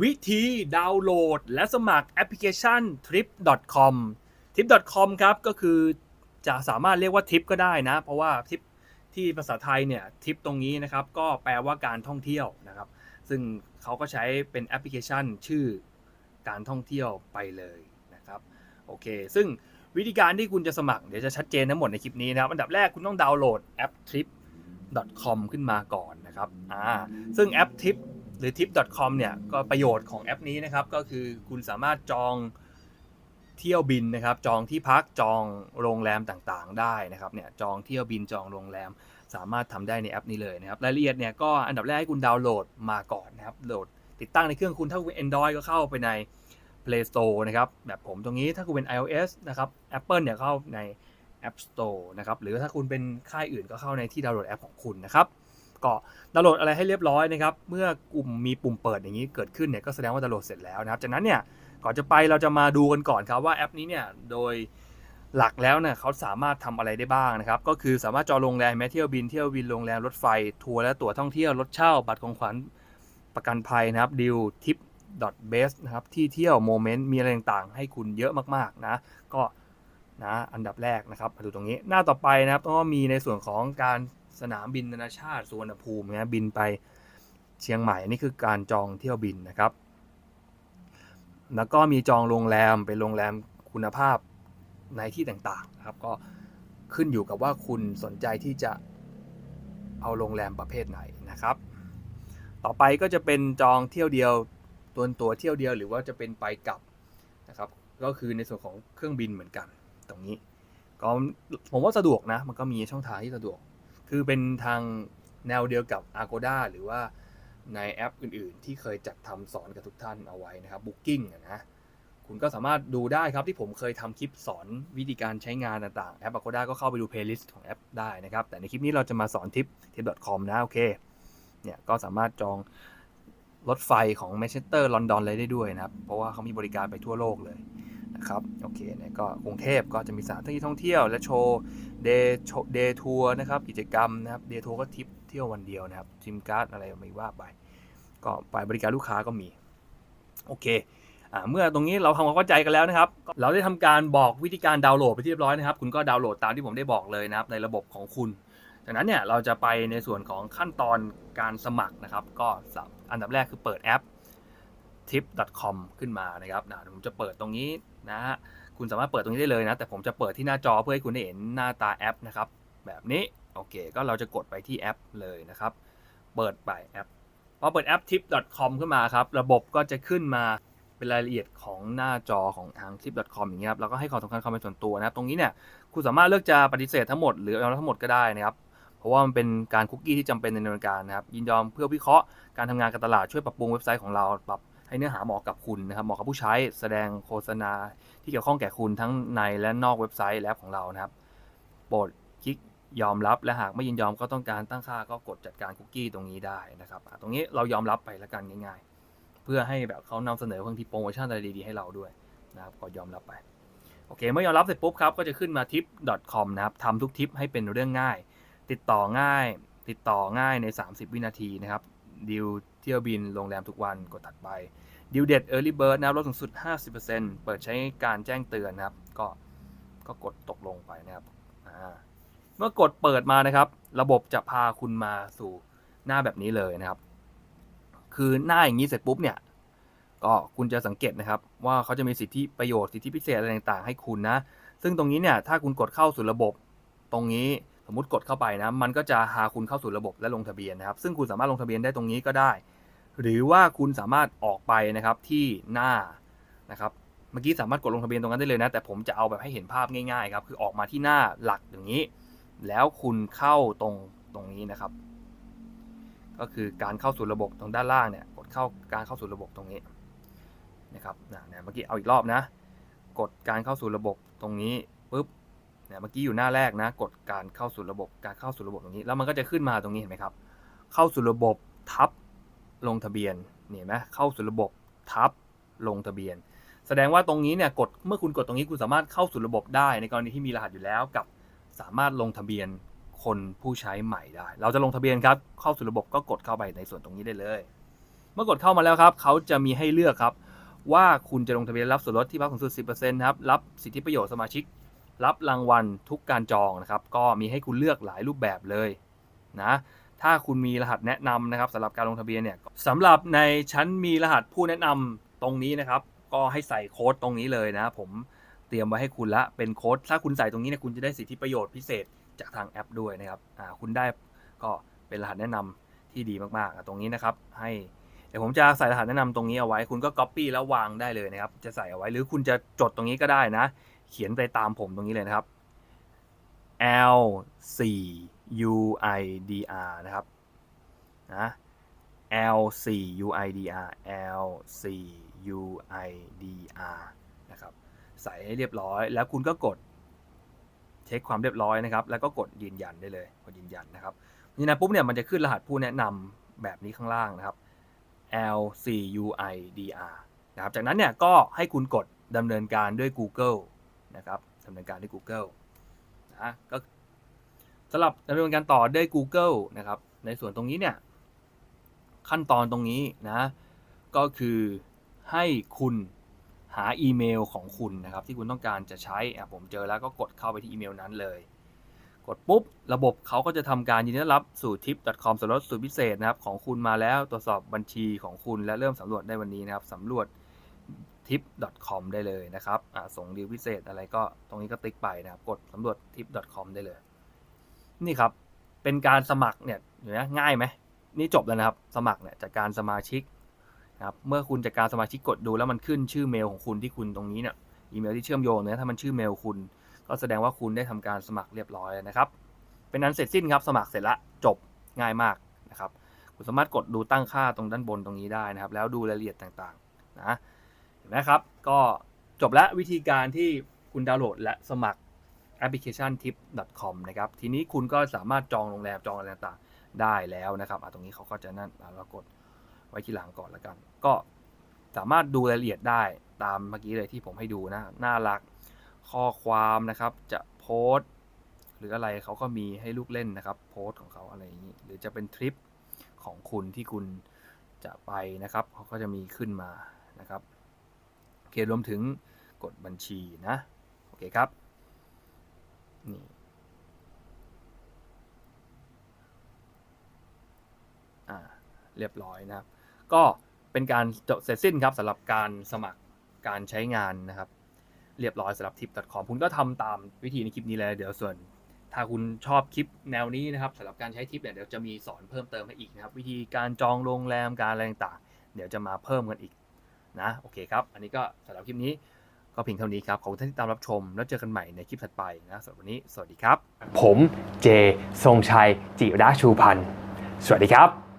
วิธีดาวน์โหลดและสมัครแอปพลิเคชัน trip.com trip.com ครับก็คือจะสามารถเรียกว่าทริปก็ได้นะ เพราะว่าทริปที่ภาษาไทยเนี่ยทริปตรงนี้นะครับ ก็แปลว่าการท่องเที่ยวนะครับ ซึ่งเขาก็ใช้เป็นแอปพลิเคชันชื่อการท่องเที่ยวไปเลยนะครับโอเค ซึ่งวิธีการที่คุณจะสมัครเดี๋ยวจะชัดเจนทั้งหมดในคลิปนี้นะครับ อันดับแรกคุณต้องดาวน์โหลดแอป trip.com ขึ้นมาก่อนนะครับอ่าซึ่งแอป trip หรือ tip.com เนี่ยก็ประโยชน์ของแอปนี้นะครับ ก็คือคุณสามารถจองเที่ยวบินนะครับ จองที่พักจองโรงแรมต่างๆ ได้นะครับเนี่ยจองเที่ยวบินจองโรงแรมสามารถทำได้ในแอปนี้เลยนะครับรายละเอียดเนี่ยก็อันดับแรกให้คุณดาวน์โหลดมาก่อนนะครับโหลดติดตั้งในเครื่องคุณถ้าคุณเป็น Android ก็เข้าไปใน Play Store นะครับแบบผมตรงนี้ถ้าคุณเป็น iOS นะครับ Apple เนี่ยเข้าใน App Store นะครับหรือถ้าคุณเป็นค่ายอื่นก็เข้าในที่ดาวน์โหลดแอปของคุณนะครับ ก็ดาวน์โหลดอะไรให้เรียบร้อยนะครับ เมื่อกลุ่มมีปุ่มเปิดอย่างนี้เกิดขึ้นเนี่ยก็แสดงว่าดาวน์โหลดเสร็จแล้วนะครับ จากนั้นเนี่ยก่อนจะไปเราจะมาดูกันก่อนครับว่าแอปนี้เนี่ยโดยหลักแล้วเนี่ยเขาสามารถทำอะไรได้บ้างนะครับ ก็คือสามารถจองโรงแรมแม้เที่ยวบินเที่ยวบินโรงแรมรถไฟ ทัวร์และตั๋วท่องเที่ยวรถเช่า บัตรของขวัญประกันภัยนะครับดิวทิป base นะครับที่เที่ยวโมเมนต์มีอะไรต่างๆ ให้คุณเยอะมากๆนะ ก็นะอันดับแรกนะครับมาดูตรงนี้หน้าต่อไปนะครับก็มีในส่วนของการ สนามบินนานาชาติสุวรรณภูมินะบินไปเชียงใหม่นี่คือการจองเที่ยวบินนะครับ แล้วก็มีจองโรงแรมเป็นโรงแรมคุณภาพในที่ต่างๆนะครับ ก็ขึ้นอยู่กับว่าคุณสนใจที่จะเอาโรงแรมประเภทไหนนะครับ ต่อไปก็จะเป็นจองเที่ยวเดียวตัวตัวเที่ยวเดียวหรือว่าจะเป็นไปกลับนะครับ ก็คือในส่วนของเครื่องบินเหมือนกันตรงนี้ ก็ผมว่าสะดวกนะ มันก็มีช่องทางที่สะดวก คือเป็นทางแนวเดียวกับ Agoda หรือว่าในแอปอื่นๆ ที่เคยจัดทำสอนกับทุกท่านเอาไว้นะครับ Booking นะคุณก็สามารถดูได้ครับที่ผมเคยทำคลิปสอนวิธีการใช้งานต่างๆ แอป Agoda ก็เข้าไปดู playlist ของแอปได้นะครับ แต่ในคลิปนี้เราจะมาสอนทิป tip.com นะโอเคเนี่ยก็สามารถจองรถไฟของแมนเชสเตอร์ลอนดอนเลยได้ด้วยนะครับ เพราะว่าเขามีบริการไปทั่วโลกเลย นะครับโอเคเนี่ยก็กรุงเทพก็จะมีสถานที่ท่องเที่ยวและโชว์เดย์เดย์ทัวร์นะครับกิจกรรมนะครับเดย์ทัวร์ก็ทิปเที่ยววันเดียวนะครับซิมการ์ดอะไรไม่ว่าไป ก็ฝ่ายบริการลูกค้าก็มีโอเคอ่าเมื่อตรงนี้เราทำความเข้าใจกันแล้วนะครับ เราได้ทำการบอกวิธีการดาวน์โหลดไปเรียบร้อยนะครับ คุณก็ดาวน์โหลดตามที่ผมได้บอกเลยนะครับในระบบของคุณจากนั้นเนี่ยเราจะไปในส่วนของขั้นตอนการสมัครนะครับ ก็อันดับแรกคือเปิดแอป tip.com ขึ้นมานะครับนะผมจะเปิดตรงนี้ นะฮะคุณสามารถเปิดตรงนี้ได้เลยนะ แต่ผมจะเปิดที่หน้าจอเพื่อให้คุณได้เห็นหน้าตาแอปนะครับ แบบนี้โอเค ก็เราจะกดไปที่แอปเลยนะครับ เปิดไปแอปพอเปิดแอป tip.com ขึ้นมาครับ ระบบก็จะขึ้นมาเป็นรายละเอียดของหน้าจอของทาง tip.com อย่างเงี้ยครับแล้วก็ให้ความสำคัญความเป็นส่วนตัวนะครับ ตรงนี้เนี่ยคุณสามารถเลือกจะปฏิเสธทั้งหมดหรือยอมรับทั้งหมดก็ได้นะครับเพราะว่ามันเป็นการคุกกี้ที่จำเป็นในดำเนินการนะครับยินยอมเพื่อวิเคราะห์การทำงานการตลาดช่วยปรับปรุงเว็บไซต์ของเราปรับ ให้เนื้อหาเหมาะกับคุณนะครับเหมาะกับผู้ใช้แสดงโฆษณาที่เกี่ยวข้องแก่คุณทั้งในและนอกเว็บไซต์และแอปของเรานะครับโปรดคลิกยอมรับและหากไม่ยินยอมก็ต้องการตั้งค่าก็กดจัดการคุกกี้ตรงนี้ได้นะครับตรงนี้เรายอมรับไปแล้วกันง่าย ๆ เพื่อให้แบบเขานำเสนอบางทีโปรโมชั่นอะไรดีๆให้เราด้วยนะครับก็ยอมรับไปโอเคเมื่อยอมรับเสร็จปุ๊บครับก็จะขึ้นมา tip.com นะครับทำทุกทิปให้เป็นเรื่องง่าย ติดต่อง่าย ติดต่อง่ายใน 30 วินาทีนะครับ ดิวเที่ยวบินโรงแรมทุกวันกดถัดไปดิวเด็ด Early Bird นะครับลดสูงสุด 50%เปิดใช้การแจ้งเตือนนะครับ ก็ก็กดตกลงไปนะครับเมื่อกดเปิดมานะครับ ระบบจะพาคุณมาสู่หน้าแบบนี้เลยนะครับ คือหน้าอย่างนี้เสร็จปุ๊บเนี่ยก็คุณจะสังเกตนะครับ ว่าเขาจะมีสิทธิประโยชน์สิทธิพิเศษอะไรต่างๆ ให้คุณนะ ซึ่งตรงนี้เนี่ยถ้าคุณกดเข้าสู่ระบบตรงนี้ มมติกดเข้าไปนะ มันก็จะหาคุณเข้าสู่ระบบและลงทะเบียนนะครับ ซึ่งคุณสามารถลงทะเบียนได้ตรงนี้ก็ได้ หรือว่าคุณสามารถออกไปนะครับที่หน้านะครับ เมื่อกี้สามารถกดลงทะเบียนตรงนั้นได้เลยนะ แต่ผมจะเอาแบบให้เห็นภาพง่ายๆครับคือออกมาที่หน้าหลักอย่างนี้ แล้วคุณเข้าตรงตรงนี้นะครับ ก็คือการเข้าสู่ระบบตรงด้านล่างเนี่ย กดเข้าการเข้าสู่ระบบตรงนี้นะครับนะเมื่อกี้เอาอีกรอบนะ กดการเข้าสู่ระบบตรงนี้ปุ๊บ เนี่ยเมื่อกี้อยู่หน้าแรกนะ กดการเข้าสู่ระบบการเข้าสู่ระบบตรงนี้แล้วมันก็จะขึ้นมาตรงนี้เห็นไหมครับ เข้าสู่ระบบทับลงทะเบียนนี่เห็นไหมเข้าสู่ระบบทับลงทะเบียน แสดงว่าตรงนี้เนี่ยกดเมื่อคุณกดตรงนี้คุณสามารถเข้าสู่ระบบได้ ในกรณีที่มีรหัสอยู่แล้วกับสามารถลงทะเบียนคนผู้ใช้ใหม่ได้ เราจะลงทะเบียนครับ เข้าสู่ระบบก็กดเข้าไปในส่วนตรงนี้ได้เลย เมื่อกดเข้ามาแล้วครับ เขาจะมีให้เลือกครับ ว่าคุณจะลงทะเบียนรับส่วนลดที่พักสูงสุด 10%ครับ รับสิทธิประโยชน์สมาชิก รับรางวัลทุกการจองนะครับ ก็มีให้คุณเลือกหลายรูปแบบเลยนะ ถ้าคุณมีรหัสแนะนำนะครับสำหรับการลงทะเบียนเนี่ยสำหรับในชั้นมีรหัสผู้แนะนำตรงนี้นะครับ ก็ให้ใส่โค้ดตรงนี้เลยนะ ผมเตรียมไว้ให้คุณละเป็นโค้ดถ้าคุณใส่ตรงนี้เนี่ยคุณจะได้สิทธิประโยชน์พิเศษจากทางแอปด้วยนะครับอ่าคุณได้ก็เป็นรหัสแนะนำที่ดีมากๆตรงนี้นะครับ ให้เดี๋ยวผมจะใส่รหัสแนะนำตรงนี้เอาไว้ คุณก็ Copy แล้ววางได้เลยนะครับ จะใส่เอาไว้หรือคุณจะจดตรงนี้ก็ได้นะ เขียนไปตามผมตรงนี้เลยนะครับ L 4 U I D R นะครับนะ L 4 U I D R L 4 U I D R นะครับใส่ให้เรียบร้อย แล้วคุณก็กดเช็คความเรียบร้อยนะครับ แล้วก็กดยืนยันได้เลยกดยืนยันนะครับยืนยันปุ๊บเนี่ยมันจะขึ้นรหัสผู้แนะนำแบบนี้ข้างล่างนะครับ L 4 U I D R นะครับ จากนั้นเนี่ยก็ให้คุณกดดำเนินการด้วย Google นะครับดำเนินการด้วย Google นะก็สำหรับดำเนินการต่อด้วย Google นะครับ ในส่วนตรงนี้เนี่ยขั้นตอนตรงนี้นะ ก็คือให้คุณหาอีเมลของคุณนะครับ ที่คุณต้องการจะใช้อะผมเจอแล้วก็กดเข้าไปที่อีเมลนั้นเลย กดปุ๊บ ระบบเขาก็จะทำการยินดีต้อนรับสู่ tip.com ส่วนลดสุดพิเศษนะครับของคุณมาแล้วตรวจสอบบัญชีของคุณและเริ่มสำรวจได้วันนี้นะครับสำรวจ tip.com ได้เลยนะครับอ่าส่งดีลพิเศษอะไรก็ตรงนี้ก็ติ๊กไปนะครับ กดสำรวจ tip.com ได้เลย นี่ครับ เป็นการสมัครเนี่ยเห็นไหมง่ายไหมนี่จบแล้วนะครับ สมัครเนี่ยจากการสมาชิกนะครับเมื่อคุณจากการสมาชิกกดดูแล้วมันขึ้นชื่อเมลของคุณที่คุณตรงนี้เนี่ยอีเมลที่เชื่อมโยงเนี่ยถ้ามันชื่อเมลคุณ ก็แสดงว่าคุณได้ทำการสมัครเรียบร้อยแล้วนะครับ เป็นนั้นเสร็จสิ้นครับสมัครเสร็จละจบง่ายมากนะครับ คุณสามารถกดดูตั้งค่าตรงด้านบนตรงนี้ได้นะครับ แล้วดูรายละเอียดต่างๆนะ เห็นไหมครับ ก็จบแล้ววิธีการที่คุณดาวน์โหลดและสมัครแอปพลิเคชัน tip.com นะครับ ทีนี้คุณก็สามารถจองโรงแรมจองอะไรต่างๆได้แล้วนะครับอะตรงนี้เขาก็จะนั่นเรากดไว้ที่หลังก่อนแล้วกัน ก็สามารถดูรายละเอียดได้ตามเมื่อกี้เลยที่ผมให้ดูนะ น่ารักข้อความนะครับ จะโพสต์ หรืออะไรเขาก็มีให้ลูกเล่นนะครับ โพสต์ของเขาอะไรอย่างนี้ หรือจะเป็นทริปของคุณที่คุณจะไปนะครับเขาก็จะมีขึ้นมานะครับ เครวมถึงกดบัญชีนะ โอเคครับ นี่อ่าเรียบร้อยนะครับ ก็เป็นการจบเสร็จสิ้นครับสำหรับการสมัครการใช้งานนะครับ เรียบร้อยสำหรับ tip.com คุณก็ทำตามวิธีในคลิปนี้เลยเดี๋ยวส่วนถ้าคุณชอบคลิปแนวนี้นะครับสำหรับการใช้ทิปเนี่ยเดี๋ยวจะมีสอนเพิ่มเติมให้อีกนะครับ วิธีการจองโรงแรมการอะไรต่างๆ เดี๋ยวจะมาเพิ่มกันอีก นะโอเคครับ อันนี้ก็สำหรับคลิปนี้ก็เพียงเท่านี้ครับ ขอบคุณท่านที่ตามรับชม แล้วเจอกันใหม่ในคลิปถัดไปนะสำหรับวันนี้ สวัสดีครับ ผมเจทรงชัยจิรชูพันธ์สวัสดีครับ